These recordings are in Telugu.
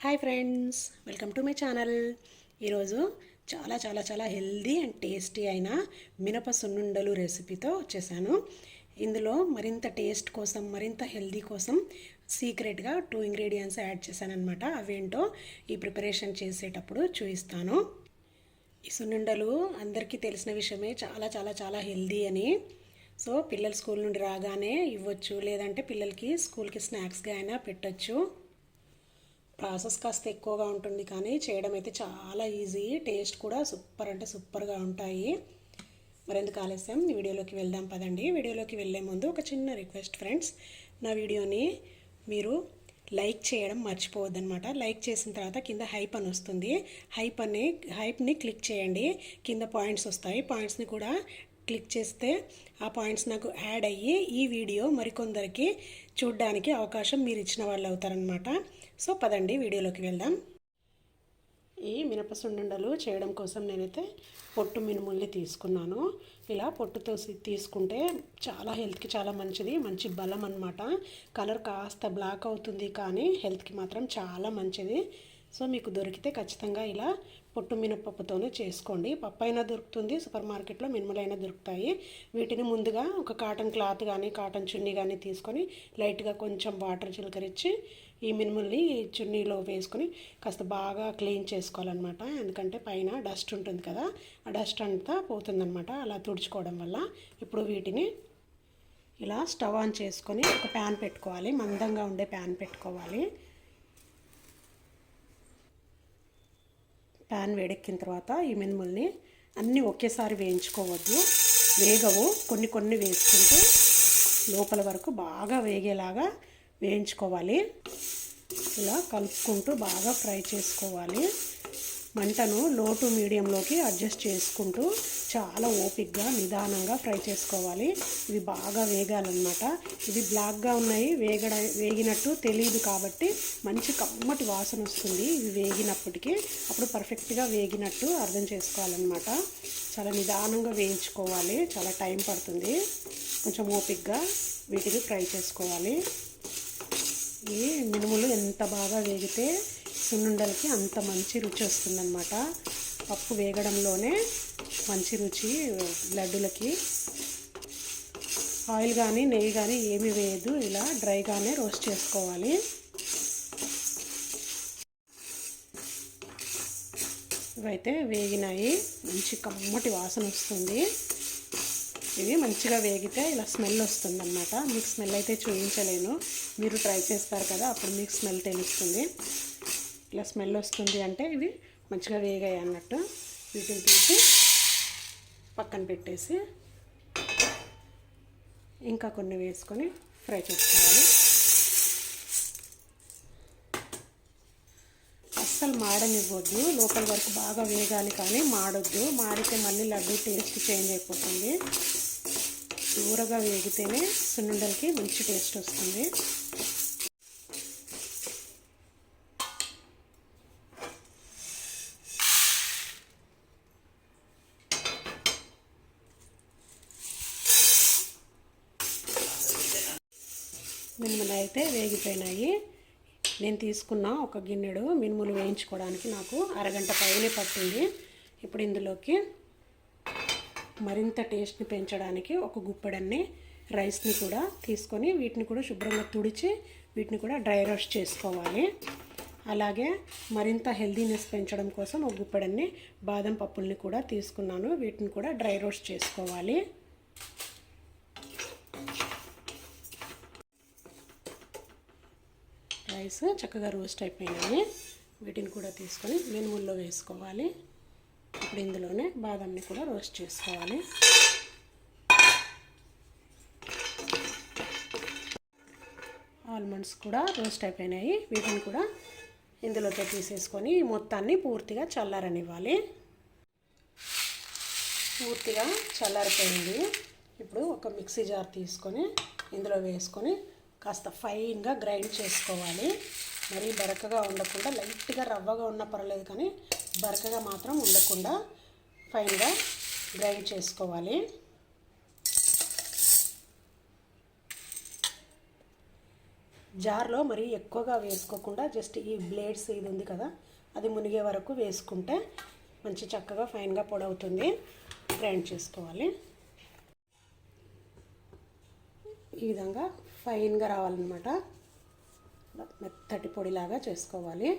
Hi friends welcome to my channel ఈరోజు చాలా చాలా చాలా హెల్దీ అండ్ టేస్టీ అయిన మినప సున్నుండలు రెసిపీతో వచ్చేసాను. ఇందులో మరింత టేస్ట్ కోసం మరింత హెల్దీ కోసం సీక్రెట్గా టూ ఇంగ్రీడియంట్స్ యాడ్ చేశానమాట అవేంటో ఈ ప్రిపరేషన్ చేసేటప్పుడు చూపిస్తాను. ఈ సున్నుండలు అందరికీ తెలిసిన విషయమే చాలా చాలా చాలా హెల్దీ అని. సో పిల్లలు స్కూల్ నుండి రాగానే ఇవ్వచ్చు లేదంటే పిల్లలకి స్కూల్కి స్నాక్స్గా అయినా పెట్టచ్చు. ప్రాసెస్ కాస్త ఎక్కువగా ఉంటుంది కానీ చేయడం అయితే చాలా ఈజీ. టేస్ట్ కూడా సూపర్ అంటే సూపర్గా ఉంటాయి. మరెందుకు ఆలస్యం? వీడియోలోకి వెళ్దాం పదండి. వీడియోలోకి వెళ్ళే ముందు ఒక చిన్న రిక్వెస్ట్ ఫ్రెండ్స్. నా వీడియోని మీరు లైక్ చేయడం మర్చిపోవద్దనమాట లైక్ చేసిన తర్వాత కింద హైప్ అని వస్తుంది. హైప్ అని హైప్ని క్లిక్ చేయండి. కింద పాయింట్స్ వస్తాయి. పాయింట్స్ని కూడా క్లిక్ చేస్తే ఆ పాయింట్స్ నాకు యాడ్ అయ్యి ఈ వీడియో మరికొందరికి చూడడానికి అవకాశం మీరు ఇచ్చిన వాళ్ళు అవుతారనమాట సో పదండి వీడియోలోకి వెళ్దాం. ఈ మినప చేయడం కోసం నేనైతే పొట్టు మినుముల్ని తీసుకున్నాను. ఇలా పొట్టుతో తీసుకుంటే చాలా హెల్త్కి చాలా మంచిది మంచి బలం అనమాట కలర్ కాస్త బ్లాక్ అవుతుంది కానీ హెల్త్కి మాత్రం చాలా మంచిది. సో మీకు దొరికితే ఖచ్చితంగా ఇలా పొట్టు మినపప్పుతోనే చేసుకోండి. పప్పు అయినా దొరుకుతుంది సూపర్ మార్కెట్లో మినుములైనా దొరుకుతాయి. వీటిని ముందుగా ఒక కాటన్ క్లాత్ కానీ కాటన్ చున్నీ కానీ తీసుకొని లైట్గా కొంచెం వాటర్ చిలకరించి ఈ మినుముల్ని చున్నీలో వేసుకొని కాస్త బాగా క్లీన్ చేసుకోవాలన్నమాట. ఎందుకంటే పైన డస్ట్ ఉంటుంది కదా ఆ డస్ట్ అంతా పోతుందన్నమాట. అలా తుడుచుకోవడం వల్ల ఇప్పుడు వీటిని ఇలా స్టవ్ ఆన్ చేసుకొని ఒక ప్యాన్ పెట్టుకోవాలి. మందంగా ఉండే ప్యాన్ పెట్టుకోవాలి. ప్యాన్ వేడెక్కిన తర్వాత ఈ మినుముల్ని అన్నీ ఒకేసారి వేయించుకోవద్దు. వేగవు. కొన్ని కొన్ని వేసుకుంటూ లోపల వరకు బాగా వేగేలాగా వేయించుకోవాలి. ఇలా కలుపుకుంటూ బాగా ఫ్రై చేసుకోవాలి. మంటను లో టు మీడియంలోకి అడ్జస్ట్ చేసుకుంటూ చాలా ఓపిక్గా నిదానంగా ఫ్రై చేసుకోవాలి. ఇవి బాగా వేగాలన్నమాట. ఇవి బ్లాక్గా ఉన్నాయి వేగడ వేగినట్టు తెలియదు కాబట్టి మంచి కమ్మటి వాసన వస్తుంది ఇవి వేగినప్పటికీ. అప్పుడు పర్ఫెక్ట్గా వేగినట్టు అర్థం చేసుకోవాలన్నమాట. చాలా నిదానంగా వేయించుకోవాలి చాలా టైం పడుతుంది. కొంచెం ఓపిక్గా వీటిని ఫ్రై చేసుకోవాలి. ఈ మినుములు ఎంత బాగా వేగితే సున్నుండలకి అంత మంచి రుచి వస్తుందన్నమాట. పప్పు వేగడంలోనే మంచి రుచి లడ్డులకి. ఆయిల్ కానీ నెయ్యి కానీ ఏమి వేయదు ఇలా డ్రైగానే రోస్ట్ చేసుకోవాలి. ఇవైతే వేగినాయి. మంచి కమ్మటి వాసన వస్తుంది. ఇవి మంచిగా వేగితే ఇలా స్మెల్ వస్తుంది అనమాట మీకు స్మెల్ అయితే చూపించలేను. మీరు ట్రై చేస్తారు కదా అప్పుడు మీకు స్మెల్ తెలుస్తుంది. ఇలా స్మెల్ వస్తుంది అంటే ఇవి మంచిగా వేగాయి అన్నట్టు. వీటిని తీసి పక్కన పెట్టేసి ఇంకా కొన్ని వేసుకొని ఫ్రై చేసుకోవాలి. అస్సలు మాడనివ్వద్దు. లోపల వరకు బాగా వేగాలి కానీ మాడొద్దు. మాడితే మళ్ళీ లడ్డు టేస్ట్ చేంజ్ అయిపోతుంది. దూరగా వేగితేనే సున్నుండలకి మంచి టేస్ట్ వస్తుంది. మినుములు అయితే వేగిపోయినాయి. నేను తీసుకున్న ఒక గిన్నెడు మినుములు వేయించుకోవడానికి నాకు అరగంట పైనే పట్టింది. ఇప్పుడు ఇందులోకి మరింత టేస్ట్ని పెంచడానికి ఒక గుప్పెడన్ని రైస్ని కూడా తీసుకొని వీటిని కూడా శుభ్రంగా తుడిచి వీటిని కూడా డ్రై రోస్ట్ చేసుకోవాలి. అలాగే మరింత హెల్దీనెస్ పెంచడం కోసం ఒక గుప్పెడన్ని బాదం పప్పుల్ని కూడా తీసుకున్నాను. వీటిని కూడా డ్రై రోస్ట్ చేసుకోవాలి. రైస్ చక్కగా రోస్ట్ అయిపోయినాయి. వీటిని కూడా తీసుకొని మినుముల్లో వేసుకోవాలి. ఇప్పుడు ఇందులోనే బాదంని కూడా రోస్ట్ చేసుకోవాలి. ఆల్మండ్స్ కూడా రోస్ట్ అయిపోయినాయి. వీటిని కూడా ఇందులోకి తీసేసుకొని మొత్తాన్ని పూర్తిగా చల్లారనివ్వాలి. పూర్తిగా చల్లారిపోయింది. ఇప్పుడు ఒక మిక్సీ జార్ తీసుకొని ఇందులో వేసుకొని కాస్త ఫైన్గా గ్రైండ్ చేసుకోవాలి. మరీ బరకగా ఉండకుండా లైట్గా రవ్వగా ఉన్న పర్లేదు కానీ బరకగా మాత్రం ఉండకుండా ఫైన్గా గ్రైండ్ చేసుకోవాలి. జార్లో మరి ఎక్కువగా వేసుకోకుండా జస్ట్ ఈ బ్లేడ్స్ ఇది ఉంది కదా అది మునిగే వరకు వేసుకుంటే మంచి చక్కగా ఫైన్గా పొడవుతుంది. గ్రైండ్ చేసుకోవాలి. ఈ విధంగా ఫైన్గా రావాలన్నమాట. మెత్తటి పొడిలాగా చేసుకోవాలి.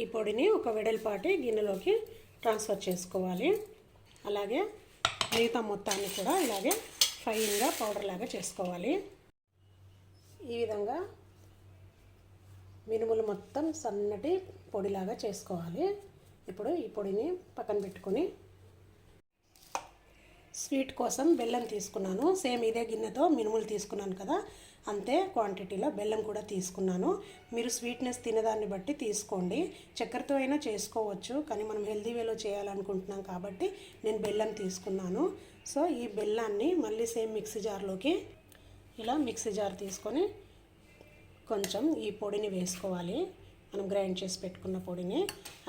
ఈ పొడిని ఒక వెడల్పాటి గిన్నెలోకి ట్రాన్స్ఫర్ చేసుకోవాలి. అలాగే మిగతా మొత్తాన్ని కూడా ఇలాగే ఫైన్గా పౌడర్ లాగా చేసుకోవాలి. ఈ విధంగా మినుములు మొత్తం సన్నటి పొడిలాగా చేసుకోవాలి. ఇప్పుడు ఈ పొడిని పక్కన పెట్టుకొని స్వీట్ కోసం బెల్లం తీసుకున్నాను. సేమ్ ఇదే గిన్నెతో మినుములు తీసుకున్నాను కదా అంతే క్వాంటిటీలో బెల్లం కూడా తీసుకున్నాను. మీరు స్వీట్నెస్ తినేదాన్ని బట్టి తీసుకోండి. చక్కెరతో అయినా చేసుకోవచ్చు కానీ మనం హెల్దీ వేలో చేయాలనుకుంటున్నాం కాబట్టి నేను బెల్లం తీసుకున్నాను. సో ఈ బెల్లాన్ని మళ్ళీ సేమ్ మిక్సీ జార్లోకి ఇలా మిక్సీ జార్ తీసుకొని కొంచెం ఈ పొడిని వేసుకోవాలి. మనం గ్రైండ్ చేసి పెట్టుకున్న పొడిని.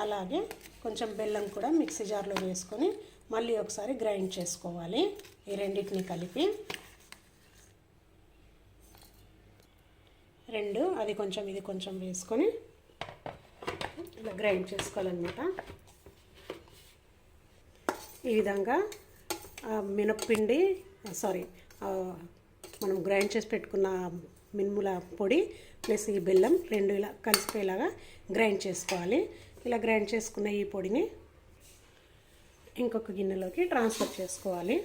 అలాగే కొంచెం బెల్లం కూడా మిక్సీ జార్లో వేసుకొని మళ్ళీ ఒకసారి గ్రైండ్ చేసుకోవాలి ఈ రెండింటిని కలిపి. రెండు అది కొంచెం ఇది కొంచెం వేసుకొని ఇలా గ్రైండ్ చేసుకోవాలన్నమాట. ఈ విధంగా మినప్పిండి సారీ మనం గ్రైండ్ చేసి పెట్టుకున్న మినుముల పొడి ప్లస్ ఈ బెల్లం రెండు ఇలా కలిసిపోయేలాగా గ్రైండ్ చేసుకోవాలి. ఇలా గ్రైండ్ చేసుకున్న ఈ పొడిని ఇంకొక గిన్నెలోకి ట్రాన్స్ఫర్ చేసుకోవాలి.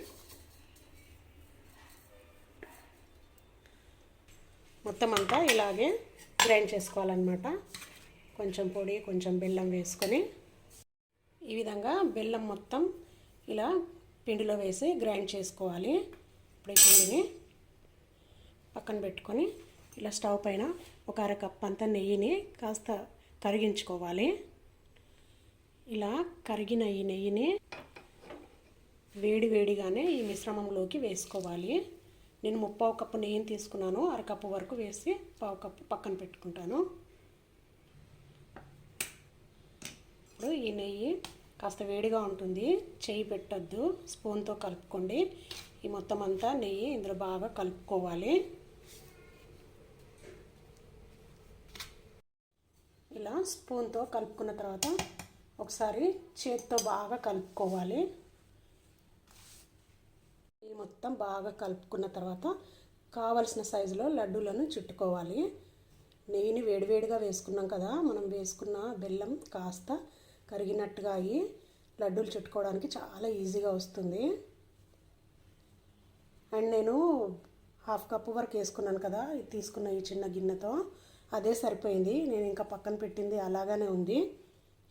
మొత్తం అంతా ఇలాగే గ్రైండ్ చేసుకోవాలన్నమాట. కొంచెం పొడి కొంచెం బెల్లం వేసుకొని. ఈ విధంగా బెల్లం మొత్తం ఇలా పిండిలో వేసి గ్రైండ్ చేసుకోవాలి. ఇప్పుడు పిండిని పక్కన పెట్టుకొని ఇలా స్టవ్ పైన ఒక అర కప్ అంత నెయ్యిని కాస్త కరిగించుకోవాలి. ఇలా కరిగిన ఈ నెయ్యిని వేడి వేడిగానే ఈ మిశ్రమంలోకి వేసుకోవాలి. నేను ముప్పావు కప్పు నెయ్యిని తీసుకున్నాను. అరకప్పు వరకు వేసి పావు కప్పు పక్కన పెట్టుకుంటాను. ఇప్పుడు ఈ నెయ్యి కాస్త వేడిగా ఉంటుంది. చేయి పెట్టద్దు. స్పూన్తో కలుపుకోండి. ఈ మొత్తం అంతా నెయ్యి ఇందులో బాగా కలుపుకోవాలి. ఇలా స్పూన్తో కలుపుకున్న తర్వాత ఒకసారి చేతితో బాగా కలుపుకోవాలి. ఈ మొత్తం బాగా కలుపుకున్న తర్వాత కావలసిన సైజులో లడ్డూలను చుట్టుకోవాలి. నెయ్యిని వేడివేడిగా వేసుకున్నాం కదా మనం వేసుకున్న బెల్లం కాస్త కరిగినట్టుగా అయ్యి లడ్డూలు చుట్టుకోవడానికి చాలా ఈజీగా వస్తుంది. అండ్ నేను హాఫ్ కప్పు వరకు వేసుకున్నాను కదా తీసుకున్న ఈ చిన్న గిన్నెతో. అదే సరిపోయింది. నేను ఇంకా పక్కన పెట్టింది అలాగానే ఉంది.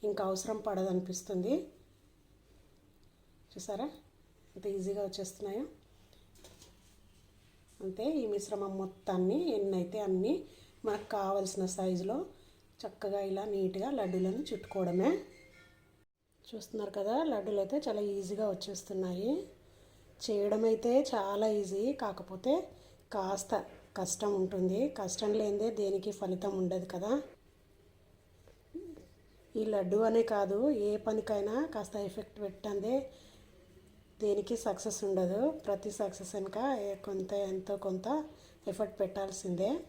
ఇంకా అవసరం పడదనిపిస్తుంది. చూసారా? ఎంత ఈజీగా వచ్చేస్తున్నాయో. అంతే ఈ మిశ్రమం మొత్తాన్ని ఎన్నైతే అన్నీ మనకు కావలసిన సైజులో చక్కగా ఇలా నీట్గా లడ్డూలను చుట్టుకోవడమే. చూస్తున్నారు కదా లడ్డూలు అయితే చాలా ఈజీగా వచ్చేస్తున్నాయి. చేయడం అయితే చాలా ఈజీ కాకపోతే కాస్త కష్టం ఉంటుంది. కష్టం లేనిదే దేనికి ఫలితం ఉండదు కదా. ఈ లడ్డు అనే కాదు ఏ పనికైనా కాస్త ఎఫెక్ట్ పెట్టందే. దేనికి సక్సెస్ ఉండదు. ప్రతి సక్సెస్ వెనుక కొంత ఎంతో కొంత ఎఫర్ట్ పెట్టాల్సిందే.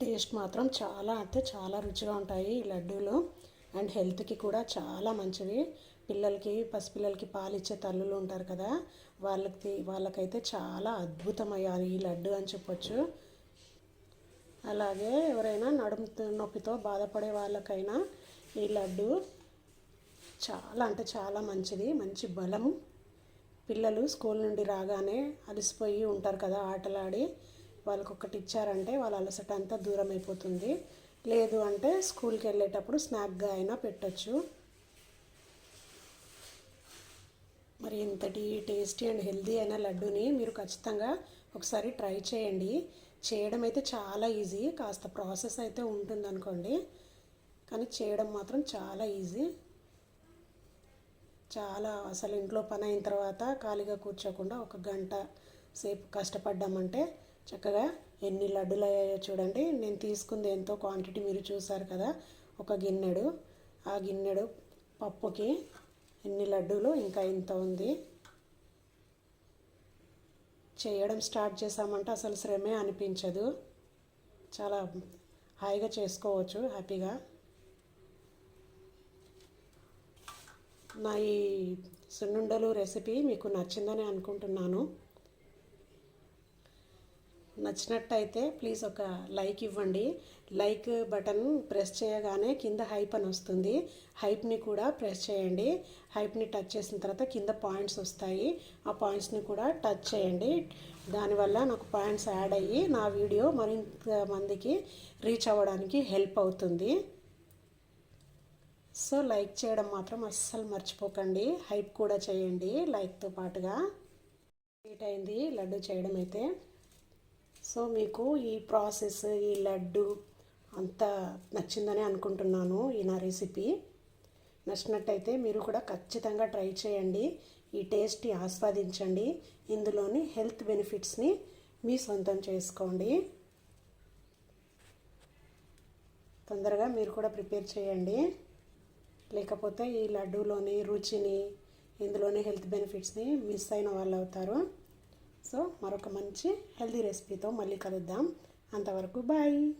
టేస్ట్ మాత్రం చాలా అంటే చాలా రుచిగా ఉంటాయి ఈ లడ్డూలు. అండ్ హెల్త్కి కూడా చాలా మంచివి. పిల్లలకి పసిపిల్లలకి పాలిచ్చే తల్లులు ఉంటారు కదా వాళ్ళకి వాళ్ళకైతే చాలా అద్భుతమయ్యాలి ఈ లడ్డు అని చెప్పొచ్చు. అలాగే ఎవరైనా నడుము నొప్పితో బాధపడే వాళ్ళకైనా ఈ లడ్డు చాలా అంటే చాలా మంచిది మంచి బలం. పిల్లలు స్కూల్ నుండి రాగానే అలసిపోయి ఉంటారు కదా ఆటలాడి. వాళ్ళకి ఒకటి ఇచ్చారంటే వాళ్ళ అలసట అంతా దూరం అయిపోతుంది లేదు అంటే స్కూల్కి వెళ్ళేటప్పుడు స్నాక్గా అయినా పెట్టచ్చు. మరి ఇంతటి టేస్టీ అండ్ హెల్దీ అయిన లడ్డూని మీరు ఖచ్చితంగా ఒకసారి ట్రై చేయండి. చేయడం అయితే చాలా ఈజీ. కాస్త ప్రాసెస్ అయితే ఉంటుంది అనుకోండి కానీ చేయడం మాత్రం చాలా ఈజీ. చాలా అసలు ఇంట్లో పని అయిన తర్వాత ఖాళీగా కూర్చోకుండా ఒక గంట సేపు కష్టపడ్డామంటే చక్కగా ఎన్ని లడ్డులు అయ్యాయో చూడండి. నేను తీసుకుంది ఎంతో క్వాంటిటీ మీరు చూసారు కదా. ఒక గిన్నెడు. ఆ గిన్నెడు పప్పుకి ఎన్ని లడ్డూలు ఇంకా ఇంత ఉంది. చేయడం స్టార్ట్ చేసామంటే అసలు శ్రమే అనిపించదు. చాలా హాయిగా చేసుకోవచ్చు హ్యాపీగా. నా ఈ సున్నుండలు రెసిపీ మీకు నచ్చిందని అనుకుంటున్నాను. నచ్చినట్టయితే ప్లీజ్ ఒక లైక్ ఇవ్వండి. లైక్ బటన్ ప్రెస్ చేయగానే కింద హైప్ అని వస్తుంది. హైప్ని కూడా ప్రెస్ చేయండి. హైప్ని టచ్ చేసిన తర్వాత కింద పాయింట్స్ వస్తాయి. ఆ పాయింట్స్ని కూడా టచ్ చేయండి. దానివల్ల నాకు పాయింట్స్ యాడ్ అయ్యి నా వీడియో మరింత మందికి రీచ్ అవ్వడానికి హెల్ప్ అవుతుంది. సో లైక్ చేయడం మాత్రం అస్సలు మర్చిపోకండి. హైప్ కూడా చేయండి లైక్తో పాటుగా. లేట్ అయింది. లడ్డు చేయడం అయితే. సో మీకు ఈ ప్రాసెస్ ఈ లడ్డు అంత నచ్చిందని అనుకుంటున్నాను ఈ నా రెసిపీ. నచ్చినట్టయితే మీరు కూడా ఖచ్చితంగా ట్రై చేయండి. ఈ టేస్ట్ని ఆస్వాదించండి. ఇందులోని హెల్త్ బెనిఫిట్స్ని మీ సొంతం చేసుకోండి. తొందరగా మీరు కూడా ప్రిపేర్ చేయండి. లేకపోతే ఈ లడ్డూలోని రుచిని ఇందులోని హెల్త్ బెనిఫిట్స్ని మిస్ అయిన వాళ్ళు అవుతారు సో మరొక మంచి హెల్దీ రెసిపీతో మళ్ళీ కలుద్దాం. అంతవరకు బాయ్.